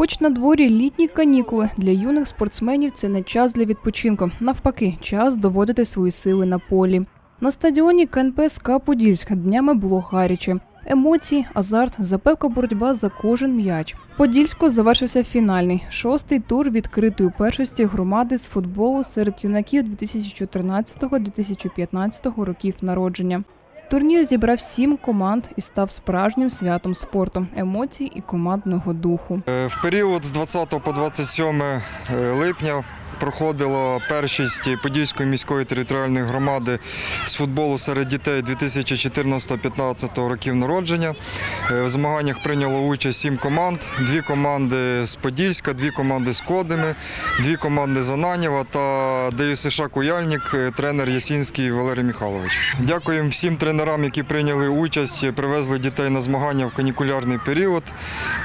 Хоч на дворі літні канікули для юних спортсменів це не час для відпочинку. Навпаки, час доводити свої сили на полі. На стадіоні КНП СКА Подільськ днями було гаряче. Емоції, азарт, запеклка боротьба за кожен м'яч. Подільсько завершився фінальний шостий тур відкритої першості громади з футболу серед юнаків 2014-2015 років народження. Турнір зібрав сім команд і став справжнім святом спорту, емоцій і командного духу. Е, В період з 20 по 27 е, липня проходила першість Подільської міської територіальної громади з футболу серед дітей 2014-15 років народження. Е, В змаганнях прийняло участь сім команд, дві команди з Подільська, дві команди з Кодими, дві команди з Ананєва та ДЮСШ Куяльник, е, тренер Ясінський Валерій Михайлович. Дякуємо всім тренерам, які прийняли участь, привезли дітей на змагання в канікулярний період.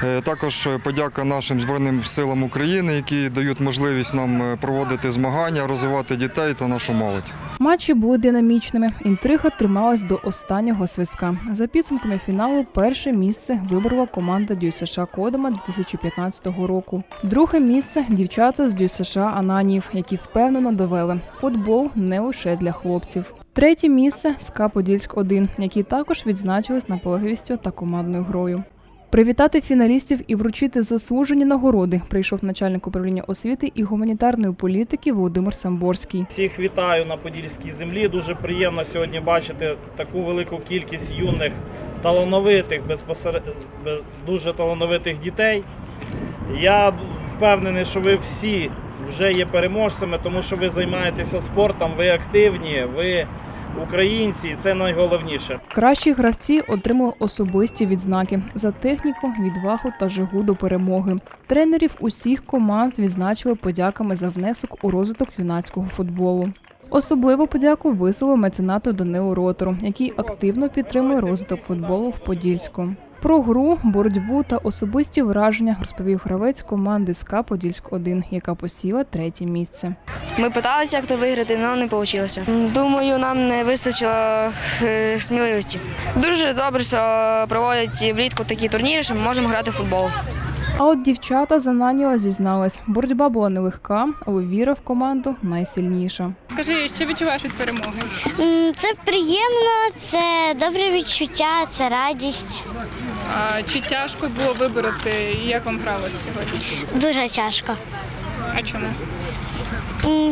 Е, Також подяка нашим Збройним силам України, які дають можливість нам проводити змагання, розвивати дітей та нашу молодь. Матчі були динамічними. Інтрига трималась до останнього свистка. За підсумками фіналу, перше місце виборола команда ДЮСШ Кодома 2015 року. Друге місце дівчата з ДЮСШ Ананів, які впевнено довели футбол не лише для хлопців. Третє місце СКА Подільськ 1 які також відзначились наполегливістю та командною грою. Привітати фіналістів і вручити заслужені нагороди прийшов начальник управління освіти і гуманітарної політики Володимир Самборський. Всіх вітаю на Подільській землі. Дуже приємно сьогодні бачити таку велику кількість юних, талановитих, безпосеред... дуже талановитих дітей. Я впевнений, що ви всі вже є переможцями, тому що ви займаєтеся спортом, ви активні, ви українці, це найголовніше. Кращі гравці отримали особисті відзнаки за техніку, відвагу та жигу до перемоги. Тренерів усіх команд відзначили подяками за внесок у розвиток юнацького футболу. Особливу подяку висловив меценату Данилу Ротору, який активно підтримує розвиток футболу в Подільську. Про гру, боротьбу та особисті враження розповів гравець команди СКА Подільськ 1 яка посіла третє місце. Ми питалися як то виграти, але не вийшло. Думаю, нам не вистачило е, сміливості. Дуже добре, що проводять влітку такі турніри, що ми можемо грати в футбол. А от дівчата з Ананіва зізнались, боротьба була нелегка, але віра в команду найсильніша. Скажи, що відчуваєш від перемоги? Це приємно, це добре відчуття, це радість. А, чи тяжко було вибороти, і як вам гралося сьогодні? Дуже тяжко. А чому?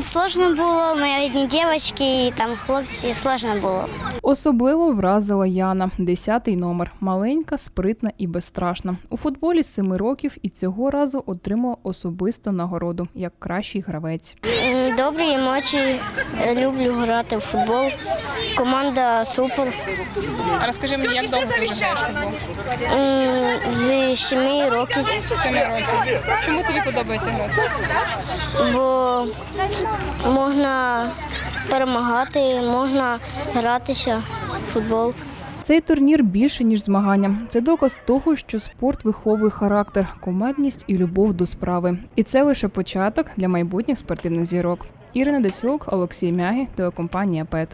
Сложно було, мої рідні дівчатки і там хлопці, сложно було. Особливо вразила Яна, 10-й номер. Маленька, спритна і безстрашна. У футболі з 7 років і цього разу отримала особисту нагороду як кращий гравець. Добрі емоції, люблю грати в футбол. Команда супер. А розкажи мені, як довго ти граєш футбол? З 7 років, Семи років. Чому тобі подобається грати? бо можна перемагати, можна гратися в футбол. Цей турнір більше ніж змагання. Це доказ того, що спорт виховує характер, командність і любов до справи. І це лише початок для майбутніх спортивних зірок. Ірина Десюк, Олексій Мягі, телекомпанія ПЕТ.